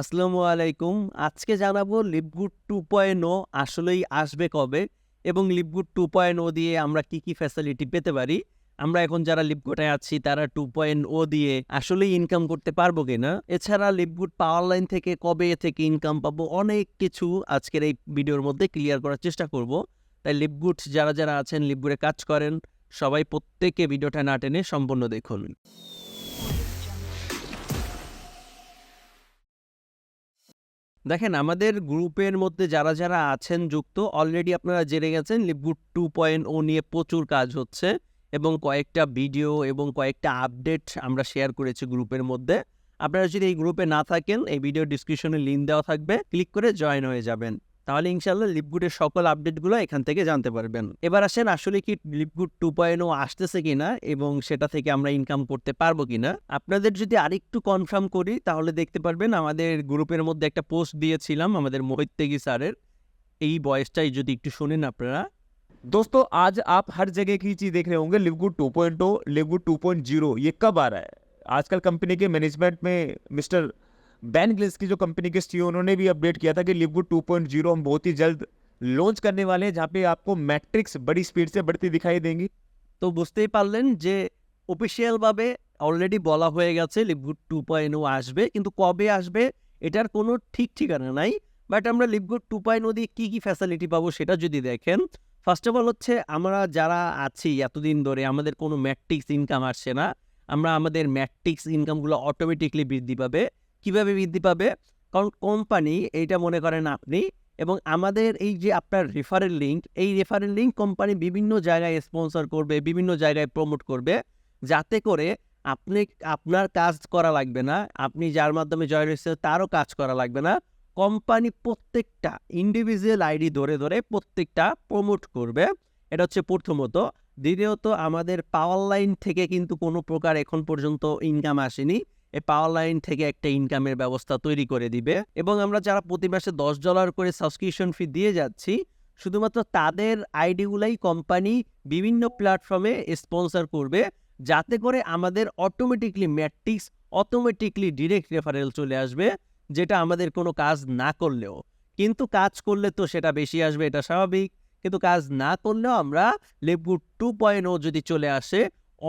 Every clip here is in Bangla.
আসসালামু আলাইকুম। আজকে জানাব লিপগুড টু পয়েন্ট ও আসলেই আসবে কবে এবং লিপগুড টু পয়েন্ট ও দিয়ে আমরা কি কি ফ্যাসিলিটি পেতে পারি। আমরা এখন যারা লিপগুডে আছি, তারা টু পয়েন্ট ও দিয়ে আসলেই ইনকাম করতে পারব কিনা এছাড়া লিপগুড পাওয়ার লাইন থেকে কবে থেকে ইনকাম পাবো, অনেক কিছু আজকের এই ভিডিওর মধ্যে ক্লিয়ার করার চেষ্টা করব। তাই লিপগুড যারা যারা আছেন লিপগুডে কাজ করেন, সবাই প্রত্যেকে ভিডিওটা না টেনে সম্পূর্ণ দেখুন। দেখেন, আমাদের গ্রুপের মধ্যে যারা যারা আছেন যুক্ত অলরেডি আপনারা জেনে গেছেন লিপগুড টু পয়েন্ট ও নিয়ে প্রচুর কাজ হচ্ছে এবং কয়েকটা ভিডিও এবং কয়েকটা আপডেট আমরা শেয়ার করেছি গ্রুপের মধ্যে। আপনারা যদি এই গ্রুপে না থাকেন, এই ভিডিও ডিসক্রিপশনে লিঙ্ক দেওয়া থাকবে ক্লিক করে জয়েন হয়ে যাবেন। তাহলে ইনশাল্লাহ লিপগুডের সকল আপডেটগুলো এখান থেকে জানতে পারবেন এবার আসেন আসলে কি লিপগুড টু পয়েন্ট ও আসতেছে কিনা এবং সেটা থেকে আমরা ইনকাম করতে পারবো কিনা আপনাদের যদি আরেকটু কনফার্ম করি তাহলে দেখতে পারবেন আমাদের গ্রুপের মধ্যে একটা পোস্ট দিয়েছিলাম আমাদের মোহিত তেগি স্যারের এই বয়সটাই যদি একটু শুনেন আপনারা दोस्तों आज आप हर जगह की चीज़ देख रहे होंगे लिवगुड 2.0 लिवगुड 2.0 ये कब आ रहा है आजकल कंपनी के मैनेजमेंट में मिस्टर बैन ग्लिस की जो कंपनी के सीईओ उन्होंने भी अपडेट किया था कि लिवगुड 2.0 हम बहुत ही जल्द लॉन्च करने वाले हैं जहाँ पे आपको मैट्रिक्स बड़ी स्पीड से बढ़ती दिखाई देंगी তো বুঝতেই পারলেন যে অফিসিয়ালভাবে অলরেডি বলা হয়ে গেছে লিপগুড টু পয়েন্ট ও আসবে কিন্তু কবে আসবে এটার কোনো ঠিক ঠিকানা নাই বাট আমরা লিপগুড টু পয়েন্ট ও দিয়ে কী কী ফ্যাসিলিটি পাবো সেটা যদি দেখেন ফার্স্ট অফ অল হচ্ছে আমরা যারা আছি এতদিন ধরে আমাদের কোনো ম্যাট্রিক্স ইনকাম আসছে না আমরা আমাদের ম্যাট্রিক্স ইনকামগুলো অটোমেটিকলি বৃদ্ধি পাবে কীভাবে বৃদ্ধি পাবে? কারণ কোম্পানি এইটা মনে করেন আপনি এবং আমাদের এই যে আপনার রেফারেল লিঙ্ক এই রেফারেল লিঙ্ক কোম্পানি বিভিন্ন জায়গায় স্পন্সর করবে, বিভিন্ন জায়গায় প্রমোট করবে, যাতে করে আপনি, আপনার কাজ করা লাগবে না, আপনি যার মাধ্যমে জয়েন হয়েছে তারও কাজ করা লাগবে না। কোম্পানি প্রত্যেকটা ইন্ডিভিজুয়াল আইডি ধরে ধরে প্রত্যেকটা প্রমোট করবে। এটা হচ্ছে প্রথমত। দ্বিতীয়ত, আমাদের পাওয়ার লাইন থেকে কিন্তু কোনো প্রকার এখন পর্যন্ত ইনকাম আসেনি। এই পাওয়ার লাইন থেকে একটা ইনকামের ব্যবস্থা তৈরি করে দিবে। এবং আমরা যারা প্রতি মাসে দশ ডলার করে সাবস্ক্রিপশন ফি দিয়ে যাচ্ছি, শুধুমাত্র তাদের আইডিগুলাই কোম্পানি বিভিন্ন প্ল্যাটফর্মে স্পন্সর করবে, যাতে করে আমাদের automatically matrix automatically direct referral চলে আসবে, যেটা আমাদের কোনো কাজ না করলেও। কিন্তু কাজ করলে তো সেটা বেশি আসবে, এটা স্বাভাবিক। কিন্তু কাজ না করলেও আমরা লেবগুড টু পয়েন্ট যদি চলে আসে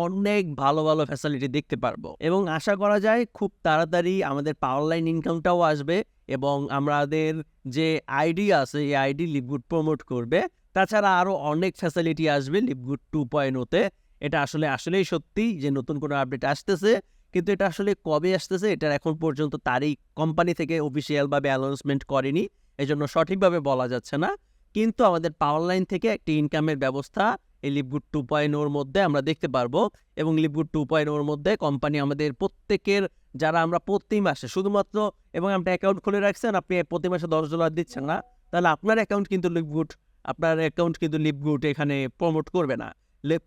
অনেক ভালো ভালো ফ্যাসিলিটি দেখতে পারব। এবং আশা করা যায় খুব তাড়াতাড়ি আমাদের পাওয়ার লাইন ইনকামটাও আসবে এবং আমাদের যে আইডি আছে, এই আইডি লিপগুড প্রমোট করবে। তাছাড়া আরও অনেক ফ্যাসিলিটি আসবে লিপগুড টু পয়েন্ট ওতে এটা আসলে, আসলেই সত্যি যে নতুন কোনো আপডেট আসতেছে, কিন্তু এটা আসলে কবে আসতেছে, এটার এখন পর্যন্ত তারিখ কোম্পানি থেকে অফিসিয়ালভাবে অ্যানাউন্সমেন্ট করেনি, এজন্য সঠিকভাবে বলা যাচ্ছে না। কিন্তু আমাদের পাওয়ার লাইন থেকে একটি ইনকামের ব্যবস্থা এই লিপগুড টু পয়েন্ট ওর মধ্যে আমরা দেখতে পারব এবং লিপগুড টু পয়েন্ট ওর মধ্যে কোম্পানি আমাদের প্রত্যেকের যারা আমরা প্রতি মাসে শুধুমাত্র এবং আপনি অ্যাকাউন্ট খুলে রাখছেন আপনি প্রতি মাসে দশ ডলার দিচ্ছেন না, তাহলে আপনার অ্যাকাউন্ট কিন্তু লিপগুড আপনার অ্যাকাউন্ট কিন্তু লিপগুড এখানে প্রমোট করবে না।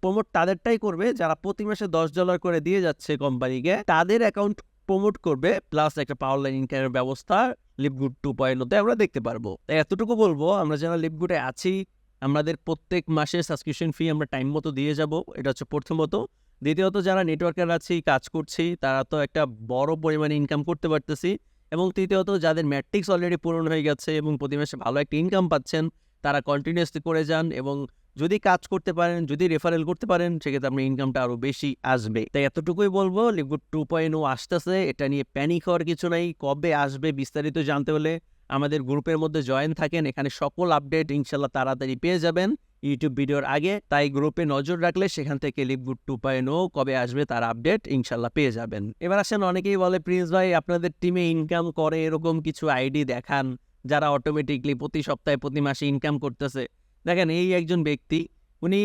প্রমোট তাদেরটাই করবে যারা প্রতি মাসে দশ ডলার করে দিয়ে যাচ্ছে কোম্পানিকে তাদের অ্যাকাউন্ট প্রমোট করবে প্লাস একটা পাওয়ার লাইন ইনকামের ব্যবস্থা লিপগুড টু পয়েন্টতে আমরা দেখতে পারব। এতটুকু বলব, আমরা যারা লিপগুডে আছি আমাদের প্রত্যেক মাসের সাবস্ক্রিপশন ফি আমরা টাইম মতো দিয়ে যাব। এটা হচ্ছে প্রথমত। দ্বিতীয়ত, যারা নেটওয়ার্কার আছি, কাজ করছি, তারা তো একটা বড় পরিমাণে ইনকাম করতে পারতেছি। এবং তৃতীয়ত, যাদের ম্যাট্রিক্স অলরেডি পূরণ হয়ে গেছে এবং প্রতি মাসে ভালো একটা ইনকাম পাচ্ছেন, তারা কন্টিনিউসলি করে যান এবং যদি কাজ করতে পারেন, যদি রেফারেল করতে পারেন, সেক্ষেত্রে আপনার ইনকামটা আরও বেশি আসবে। তাই এতটুকুই বলব লিকুইড টু পয়েন্ট ও আসতেছে। এটা নিয়ে প্যানিক হওয়ার কিছু নাই। কবে আসবে বিস্তারিত জানতে হলে আমাদের গ্রুপের মধ্যে জয়েন থাকেন, এখানে সকল আপডেট ইনশাল্লাহ তাড়াতাড়ি পেয়ে যাবেন। ইউটিউব ভিডিওর আগে, তাই গ্রুপে নজর রাখলে সেখান থেকে লিপগুড টু পয়েন্ট ও কবে আসবে তার আপডেট ইনশাল্লাহ পেয়ে যাবেন। এবার আসেন, অনেকেই বলে, প্রিন্স ভাই, আপনাদের টিমে ইনকাম করে, এরকম কিছু আইডি দেখান, যারা অটোমেটিকলি প্রতি সপ্তাহে, প্রতি মাসে ইনকাম করতেছে। দেখেন, এই একজন ব্যক্তি, উনি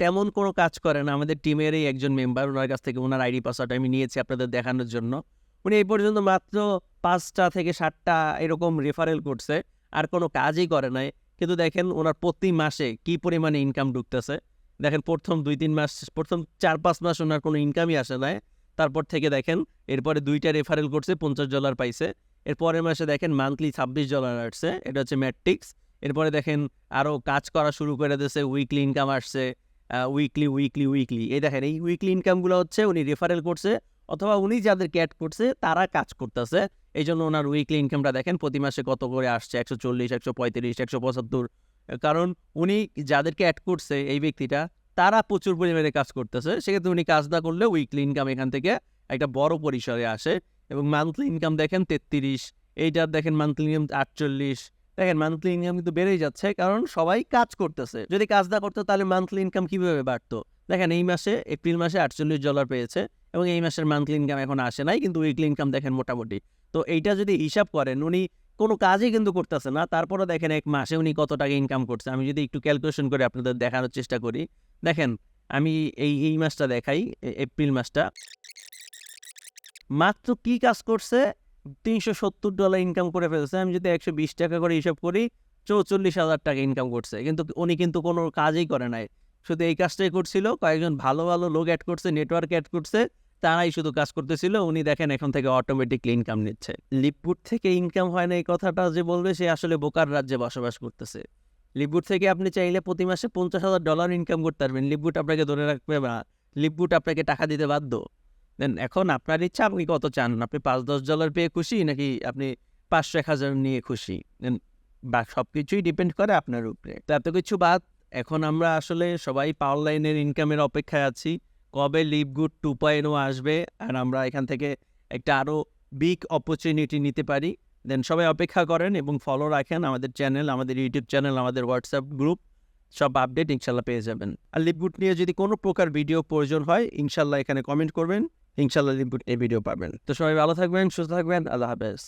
তেমন কোনো কাজ করেন আমাদের টিমেরই একজন মেম্বার ওনার কাছ থেকে ওনার আইডি পাসওয়ার্ড আমি নিয়েছি আপনাদের দেখানোর জন্য। উনি এই পর্যন্ত মাত্র পাঁচটা থেকে সাতটা এরকম রেফারেল করছে, আর কোনো কাজই করে নাই। কিন্তু দেখেন ওনার প্রতি মাসে কি পরিমাণে ইনকাম ঢুকতেছে। দেখেন প্রথম দুই তিন মাস, প্রথম চার পাঁচ মাস ওনার কোনো ইনকামই আসে নাই। তারপর থেকে দেখেন এরপরে দুইটা রেফারেল করছে, পঞ্চাশ ডলার পাইছে। এর পরের মাসে দেখেন মান্থলি ছাব্বিশ ডলার আসছে, এটা হচ্ছে ম্যাট্রিক্স এরপরে দেখেন আরও কাজ করা শুরু করে দিয়েছে উইকলি ইনকাম আসছে উইকলি উইকলি উইকলি এই দেখেন, এই উইকলি ইনকামগুলো হচ্ছে উনি রেফারেল করছে অথবা উনি যাদেরকে অ্যাড করছে, তারা কাজ করতেছে। এই জন্য ওনার উইকলি ইনকামটা দেখেন, প্রতি মাসে কত করে আসছে? একশো চল্লিশ, একশো পঁয়ত্রিশ, একশো পঁচাত্তর। কারণ উনি যাদেরকে অ্যাড করছে এই ব্যক্তিটা, তারা প্রচুর পরিমাণে কাজ করতেছে। সেক্ষেত্রে উনি কাজ না করলে উইকলি ইনকাম এখান থেকে একটা বড় পরিসরে আসে। এবং মান্থলি ইনকাম দেখেন তেত্রিশ এইটার দেখেন মান্থলি ইনকাম আটচল্লিশ। দেখেন মান্থলি ইনকাম কিন্তু বেড়েই যাচ্ছে, কারণ সবাই কাজ করতেছে। যদি কাজ না করতো, তাহলে মান্থলি ইনকাম কীভাবে বাড়তো? দেখেন এই মাসে, এপ্রিল মাসে আটচল্লিশ ডলার পেয়েছে। এবং এই মাসের মান্থলি ইনকাম এখন আসে নাই, কিন্তু উইকলি ইনকাম দেখেন মোটামুটি। তো এইটা যদি হিসাব করেন, উনি কোনো কাজই কিন্তু করতেছে না তারপরে দেখেন এক মাসে উনি কত টাকা ইনকাম করছে। আমি যদি একটু ক্যালকুলেশন করে আপনাদের দেখানোর চেষ্টা করি। দেখেন, আমি এই এই মাসটা দেখাই এপ্রিল মাসটা। মাত্র কি কাজ করছে? তিনশো সত্তর ডলার ইনকাম করে ফেলছে। আমি যদি একশো বিশ টাকা করে হিসাব করি, চৌচল্লিশ হাজার টাকা ইনকাম করছে। কিন্তু উনি কিন্তু কোনো কাজই করে নাই। শুধু এই কাজটাই করছিল, কয়েকজন ভালো ভালো লোক অ্যাড করছে নেটওয়ার্ক অ্যাড করছে। তারাই শুধু কাজ করতেছিল, উনি দেখেন এখন থেকে অটোমেটিকলি ইনকাম নিচ্ছে। লিপপুট থেকে ইনকাম হয় না এই কথাটা যে বলবে, সে আসলে বোকার রাজ্যে বসবাস করতেছে। লিপবুট থেকে আপনি চাইলে প্রতি মাসে পঞ্চাশ হাজার ডলার ইনকাম করতে পারবেন। লিপবুট আপনাকে ধরে রাখবে না লিপবুট আপনাকে টাকা দিতে বাধ্য। দেন এখন আপনার ইচ্ছা, আপনি কত চান? আপনি পাঁচ দশ ডলার পেয়ে খুশি, নাকি আপনি পাঁচশো এক হাজার নিয়ে খুশি? দেন বা সব কিছুই ডিপেন্ড করে আপনার উপরে। তো এত কিছু বাদ, এখন আমরা আসলে সবাই পাওয়ার লাইনের ইনকামের অপেক্ষায় আছি। কবে লিভ গুড টু আসবে আর আমরা এখান থেকে একটা আরও বিগ অপরচুনিটি নিতে পারি। দেন সবাই অপেক্ষা করেন এবং ফলো রাখেন আমাদের চ্যানেল আমাদের ইউটিউব চ্যানেল আমাদের হোয়াটসঅ্যাপ গ্রুপ সব আপডেট ইনশাল্লাহ পেয়ে যাবেন। আর লিপগুড নিয়ে যদি কোনো প্রকার ভিডিও প্রয়োজন হয়, ইনশাল্লাহ এখানে কমেন্ট করবেন, ইনশাল্লাহ লিপগুড এই ভিডিও পাবেন। তো সবাই ভালো থাকবেন, সুস্থ থাকবেন, আল্লাহ হাফেজ।